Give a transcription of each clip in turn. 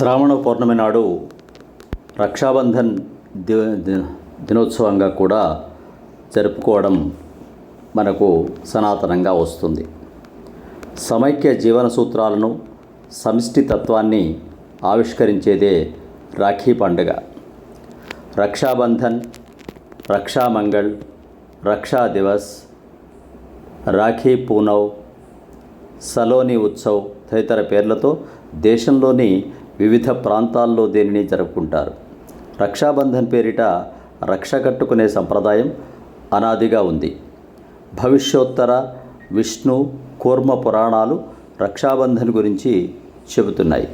శ్రావణ పౌర్ణమి నాడు రక్షాబంధన్ ది దినోత్సవంగా కూడా జరుపుకోవడం మనకు సనాతనంగా వస్తుంది. సమైక్య జీవన సూత్రాలను సమిష్టి తత్వాన్ని ఆవిష్కరించేదే రాఖీ పండుగ. రక్షాబంధన్ రక్షామంగళ్ రక్షా దివస్ రాఖీ పూనవ్ సలోని ఉత్సవ్ తదితర పేర్లతో దేశంలోని వివిధ ప్రాంతాల్లో దీనిని జరుపుకుంటారు. రక్షాబంధన్ పేరిట రక్ష కట్టుకునే సంప్రదాయం అనాదిగా ఉంది. భవిష్యోత్తర విష్ణు కూర్మ పురాణాలు రక్షాబంధన్ గురించి చెబుతున్నాయి.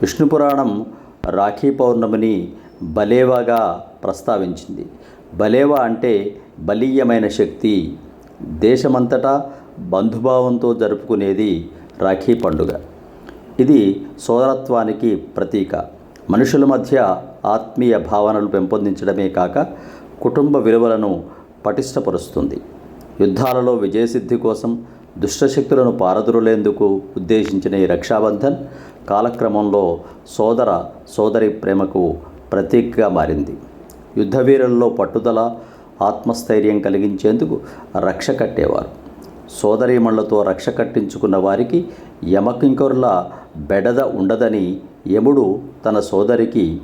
విష్ణు పురాణం రాఖీ పౌర్ణమిని బలేవాగా ప్రస్తావించింది. బలేవా అంటే బలీయమైన శక్తి. దేశమంతటా బంధుభావంతో జరుపుకునేది రాఖీ పండుగ. ఇది సోదరత్వానికి ప్రతీక. మనుషుల మధ్య ఆత్మీయ భావనలు పెంపొందించడమే కాక కుటుంబ విలువలను పటిష్టపరుస్తుంది. యుద్ధాలలో విజయసిద్ధి కోసం దుష్టశక్తులను పారదురులేందుకు ఉద్దేశించిన ఈ రక్షాబంధన్ కాలక్రమంలో సోదర సోదరి ప్రేమకు ప్రతీకగా మారింది. యుద్ధవీరుల్లో పట్టుదల ఆత్మస్థైర్యం కలిగించేందుకు రక్ష కట్టేవారు. సోదరీమణులతో రక్ష కట్టించుకున్న వారికి యమకింకరుల బెడద ఉండదని యముడు తన సోదరికి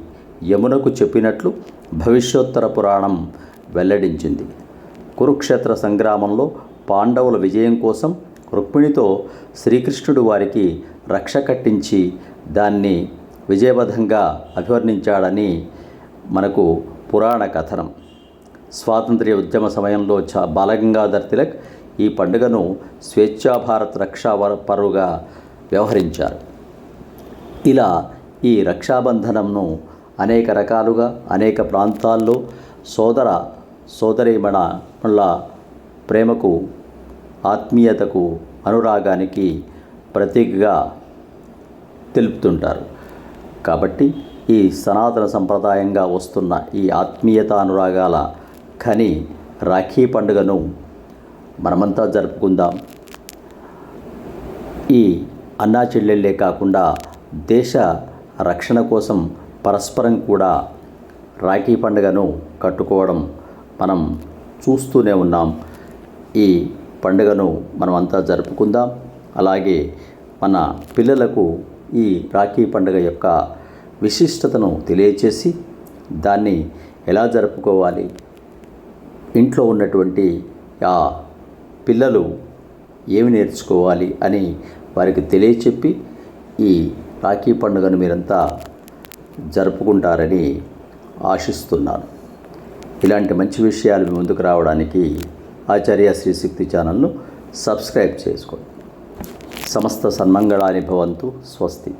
యమునకు చెప్పినట్లు భవిష్యోత్తర పురాణం వెల్లడించింది. కురుక్షేత్ర సంగ్రామంలో పాండవుల విజయం కోసం రుక్మిణితో శ్రీకృష్ణుడు వారికి రక్ష కట్టించి దాన్ని విజయబద్ధంగా అభివర్ణించాడని మనకు పురాణ కథనం. స్వాతంత్ర్య ఉద్యమ సమయంలో చా బాలగంగాధర్ తిలక్ ఈ పండుగను స్వేచ్ఛాభారత్ రక్షా వర- పరువుగా వ్యవహరించారు. ఇలా ఈ రక్షాబంధనంను అనేక రకాలుగా అనేక ప్రాంతాల్లో సోదర సోదరీమణుల ప్రేమకు ఆత్మీయతకు అనురాగానికి ప్రతీకగా తెలుపుతుంటారు. కాబట్టి ఈ సనాతన సంప్రదాయంగా వస్తున్న ఈ ఆత్మీయత అనురాగాల ఖని రాఖీ పండుగను మనమంతా జరుపుకుందాం. ఈ అన్నా చెల్లెళ్ళే కాకుండా దేశ రక్షణ కోసం పరస్పరం కూడా రాఖీ పండుగను కట్టుకోవడం మనం చూస్తూనే ఉన్నాం. ఈ పండుగను మనమంతా జరుపుకుందాం. అలాగే మన పిల్లలకు ఈ రాఖీ పండుగ యొక్క విశిష్టతను తెలియచేసి దాన్ని ఎలా జరుపుకోవాలి? ఇంట్లో ఉన్నటువంటి ఆ పిల్లలు ఏమి నేర్చుకోవాలి అని వారికి తెలియచెప్పి ఈ రాఖీ పండుగను మీరంతా జరుపుకుంటారని ఆశిస్తున్నాను. ఇలాంటి మంచి విషయాలు మీ ముందుకు రావడానికి ఆచార్య శ్రీశక్తి ఛానల్ను సబ్స్క్రైబ్ చేసుకోండి. సమస్త సన్మంగళాని భవంతు. స్వస్తి.